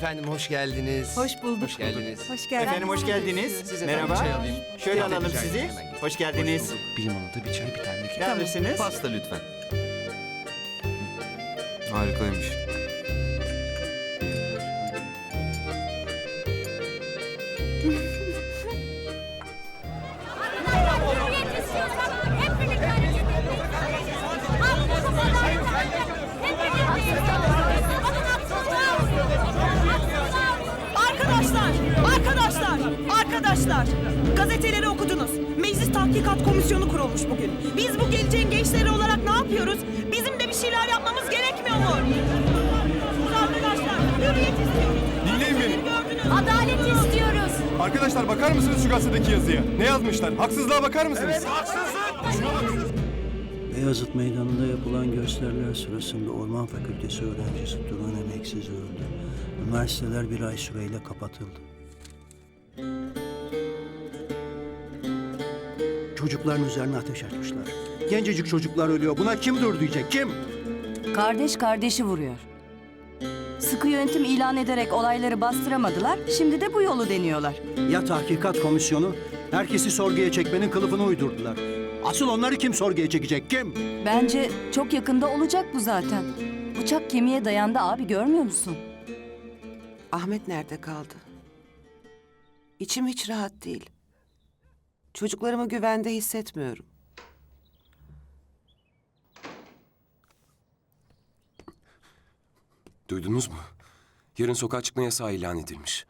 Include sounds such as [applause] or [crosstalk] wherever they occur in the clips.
Efendim hoş geldiniz. Hoş bulduk. Hoş geldiniz. Hoş geldin. Efendim hoş geldiniz. Size Merhaba. bir çay alayım. Şöyle Tabii, alalım sizi. hemen getireyim. Hoş geldiniz. Bir limonata, bir çay, bir tane kek. Ne alırsınız? Pasta lütfen. Harikaymış. Arkadaşlar. Gazeteleri okudunuz. Meclis Tahkikat Komisyonu kurulmuş bugün. Biz bu geleceğin gençleri olarak ne yapıyoruz? Bizim de bir şeyler yapmamız gerekmiyor mu? Arkadaşlar, hürriyet istiyoruz. Dinleyin beni. Gördünüz. Adalet istiyoruz. Arkadaşlar bakar mısınız şu gazetedeki yazıya? Ne yazmışlar? Haksızlığa bakar mısınız? Beyazıt Meydanı'nda yapılan gösteriler sırasında Orman Fakültesi öğrencisi Turan Emeksiz öldü. Üniversiteler bir ay süreyle kapatıldı. Çocukların üzerine ateş açmışlar. Gencecik çocuklar ölüyor. Buna kim dur diyecek? Kim? Kardeş kardeşi vuruyor. Sıkı yönetim ilan ederek olayları bastıramadılar. Şimdi de bu yolu deniyorlar. Ya tahkikat komisyonu? Herkesi sorguya çekmenin kılıfını uydurdular. Asıl onları kim sorguya çekecek? Kim? Bence çok yakında olacak bu zaten. Bıçak kemiğe dayandı abi görmüyor musun? Ahmet nerede kaldı? İçim hiç rahat değil. Çocuklarımı güvende hissetmiyorum. Duydunuz mu? Yarın sokağa çıkma yasağı ilan edilmiş.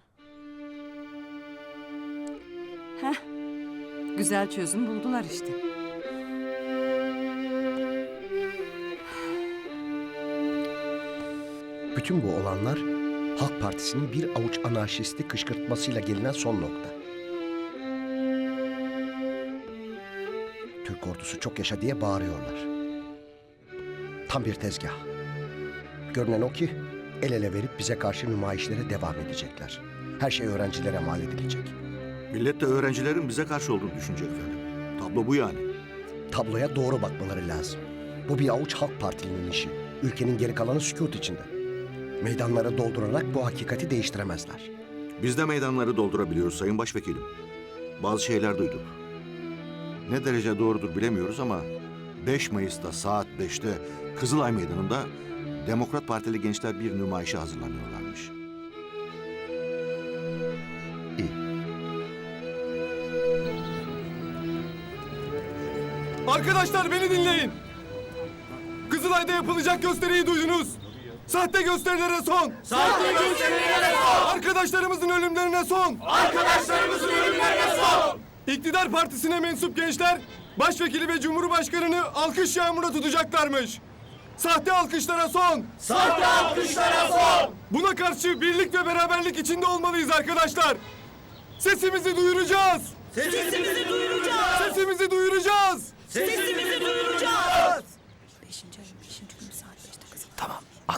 Güzel çözüm buldular işte. Bütün bu olanlar Halk Partisi'nin bir avuç anarşisti kışkırtmasıyla gelinen son nokta. Türk ordusu çok yaşa diye bağırıyorlar. Tam bir tezgah. Görünen o ki el ele verip bize karşı nümayişlere devam edecekler. Her şey öğrencilere mal edilecek. Millet de öğrencilerin bize karşı olduğunu düşünecek efendim. Tablo bu yani. Tabloya doğru bakmaları lazım. Bu bir avuç Halk Partili'nin işi. Ülkenin geri kalanı sükut içinde. Meydanları doldurarak bu hakikati değiştiremezler. Biz de meydanları doldurabiliyoruz Sayın Başvekilim. Bazı şeyler duyduk. Ne derece doğrudur bilemiyoruz ama 5 Mayıs'ta saat 5'te Kızılay Meydanı'nda Demokrat Partili gençler bir nümayişe hazırlanıyorlarmış. Arkadaşlar beni dinleyin. Kızılay'da yapılacak gösteriyi duydunuz. Sahte gösterilere son. Sahte gösterilere son. Arkadaşlarımızın ölümlerine son. Arkadaşlarımızın ölümlerine son. İktidar partisine mensup gençler başvekili ve cumhurbaşkanını alkış yağmuruna tutacaklarmış. Sahte alkışlara son. Sahte alkışlara son. Buna karşı birlik ve beraberlik içinde olmalıyız arkadaşlar. Sesimizi duyuracağız. Sesimizi duyuracağız. Sesimizi duyuracağız. Sesimizi duyuracağız.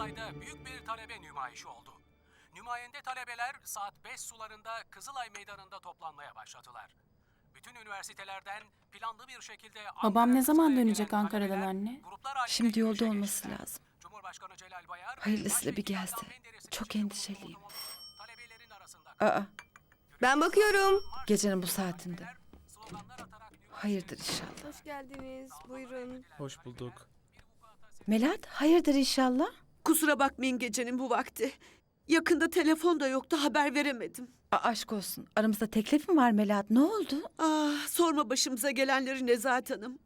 Kızılay'da büyük bir talebe nümayişi oldu. Nümayende talebeler saat 5 sularında Kızılay Meydanı'nda toplanmaya başladılar. Bütün üniversitelerden planlı bir şekilde Babam ne zaman dönecek Ankara'dan anne? Şimdi yolda olması lazım. Cumhurbaşkanı Celal Bayar, Hayırlısıyla bir gelse. Çok endişeliyim. bulunduğu talebelerin arasında Aa, Ben bakıyorum. gecenin bu saatinde. Hayırdır inşallah. Hoş geldiniz. Buyurun. Hoş bulduk. Melat, hayırdır inşallah? Kusura bakmayın gecenin bu vakti. Yakında telefon da yoktu haber veremedim. Aa, aşk olsun. Aramızda teklif mi var Melat? Ne oldu? Ah sorma başımıza gelenleri Nezahat Hanım.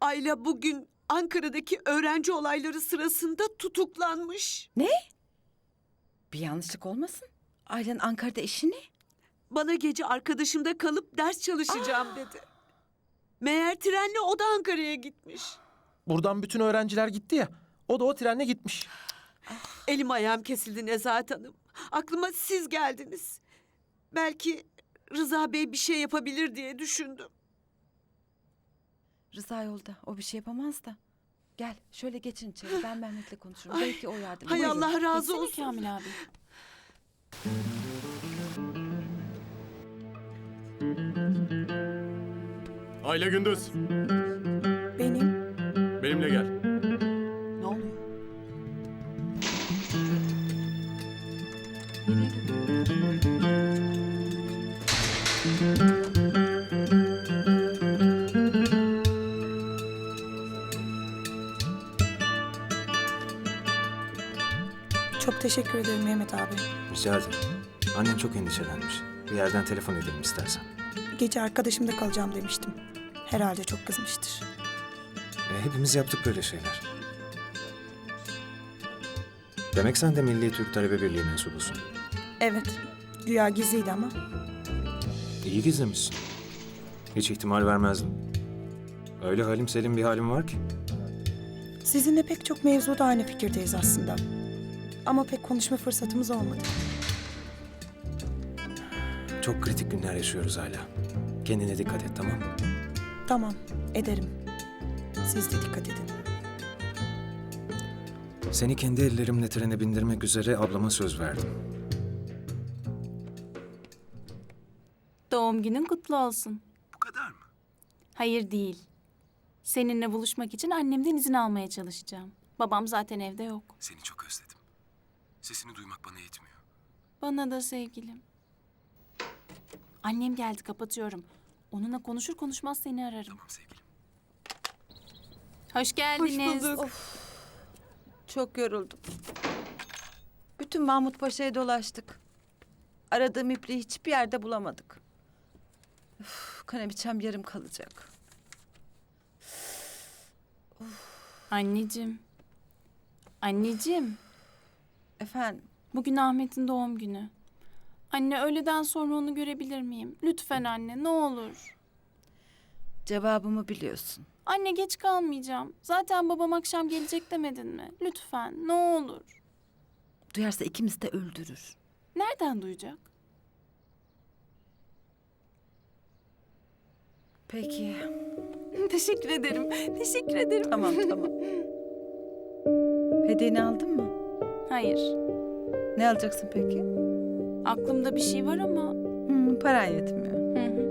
Ayla bugün Ankara'daki öğrenci olayları sırasında tutuklanmış. Bir yanlışlık olmasın? Ailen Ankara'da işi ne? Bana gece arkadaşımda kalıp ders çalışacağım dedi. Meğer trenle o da Ankara'ya gitmiş. Buradan bütün öğrenciler gitti ya. O da o trenle gitmiş. Elim ayağım kesildi Nezahat Hanım. Aklıma siz geldiniz. Belki Rıza Bey bir şey yapabilir diye düşündüm. Rıza yolda. O bir şey yapamaz da. Gel şöyle geçin içeri. Ben Mehmet'le konuşurum. Ay, Belki o yardım Hay eder. Allah razı Geçsene olsun. Kamil abi. Ayla Gündüz. Benim. Benimle gel. Çok teşekkür ederim Mehmet abi. Rica ederim. Annen çok endişelenmiş. Bir yerden telefon edelim istersen. Gece arkadaşımda kalacağım demiştim. Herhalde çok kızmıştır. E, hepimiz yaptık böyle şeyler. Demek sen de Milli Türk Talebe Birliği mensubusun. Evet. Güya gizliydi ama. İyi gizlemişsin. Hiç ihtimal vermezdim. Öyle halim selim bir halim var ki. Sizinle pek çok mevzuda aynı fikirdeyiz aslında. Ama pek konuşma fırsatımız olmadı. Çok kritik günler yaşıyoruz hala. Kendine dikkat et tamam mı? Tamam, ederim. Siz de dikkat edin. Seni kendi ellerimle trene bindirmek üzere ablama söz verdim. Doğum günün kutlu olsun. Bu kadar mı? Hayır değil. Seninle buluşmak için annemden izin almaya çalışacağım. Babam zaten evde yok. Seni çok özledim. Sesini duymak bana yetmiyor. Bana da sevgilim. Annem geldi kapatıyorum. Onunla konuşur konuşmaz seni ararım. Tamam sevgilim. Hoş geldiniz. Çok yoruldum. Bütün Mahmut Paşa'ya dolaştık. Aradığım ipliği hiçbir yerde bulamadık. Üf, kanabiçem yarım kalacak. Anneciğim. Anneciğim. Efendim Bugün Ahmet'in doğum günü. Anne öğleden sonra onu görebilir miyim? Lütfen anne ne olur. cevabımı biliyorsun. Anne geç kalmayacağım. Zaten babam akşam gelecek demedin mi? Lütfen ne olur. Duyarsa ikimiz de öldürür. Nereden duyacak? Peki. Teşekkür ederim. Teşekkür ederim. Tamam tamam. Hediyeni aldın mı? Hayır. Ne alacaksın peki? Aklımda bir şey var ama. Hmm, paran yetmiyor. Hı hı.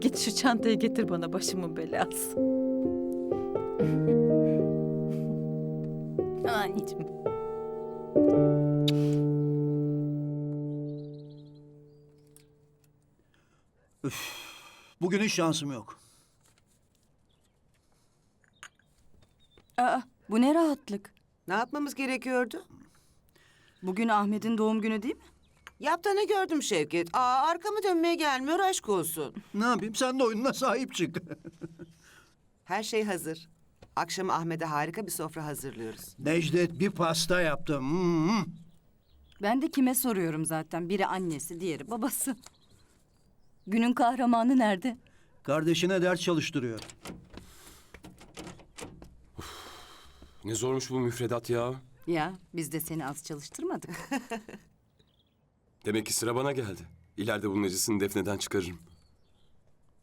Git şu çantayı getir bana başımın belası. Al anneciğim. Bugün hiç şansım yok. Aa, bu ne rahatlık. Ne yapmamız gerekiyordu? Bugün Ahmet'in doğum günü değil mi? Yaptığını gördüm Şevket. Aa arkamı dönmeye gelmiyor aşk olsun. Ne yapayım sen de oyununa sahip çık. [laughs] Her şey hazır. Akşam Ahmet'e harika bir sofra hazırlıyoruz. Necdet bir pasta yaptım. Hmm. Ben de kime soruyorum zaten. Biri annesi, diğeri babası. Günün kahramanı nerede? Kardeşine ders çalıştırıyor. Ne zormuş bu müfredat ya. Ya biz de seni az çalıştırmadık. [laughs] Demek ki sıra bana geldi. İleride bunun acısını defneden çıkarırım.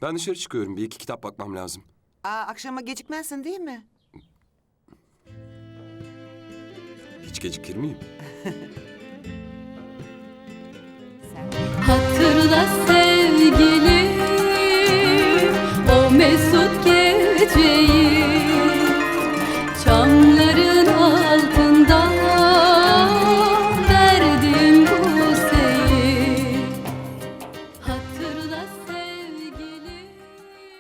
Ben dışarı çıkıyorum. Bir iki kitap bakmam lazım. Aa, akşama gecikmezsin değil mi? Hiç gecikir miyim? Hatırla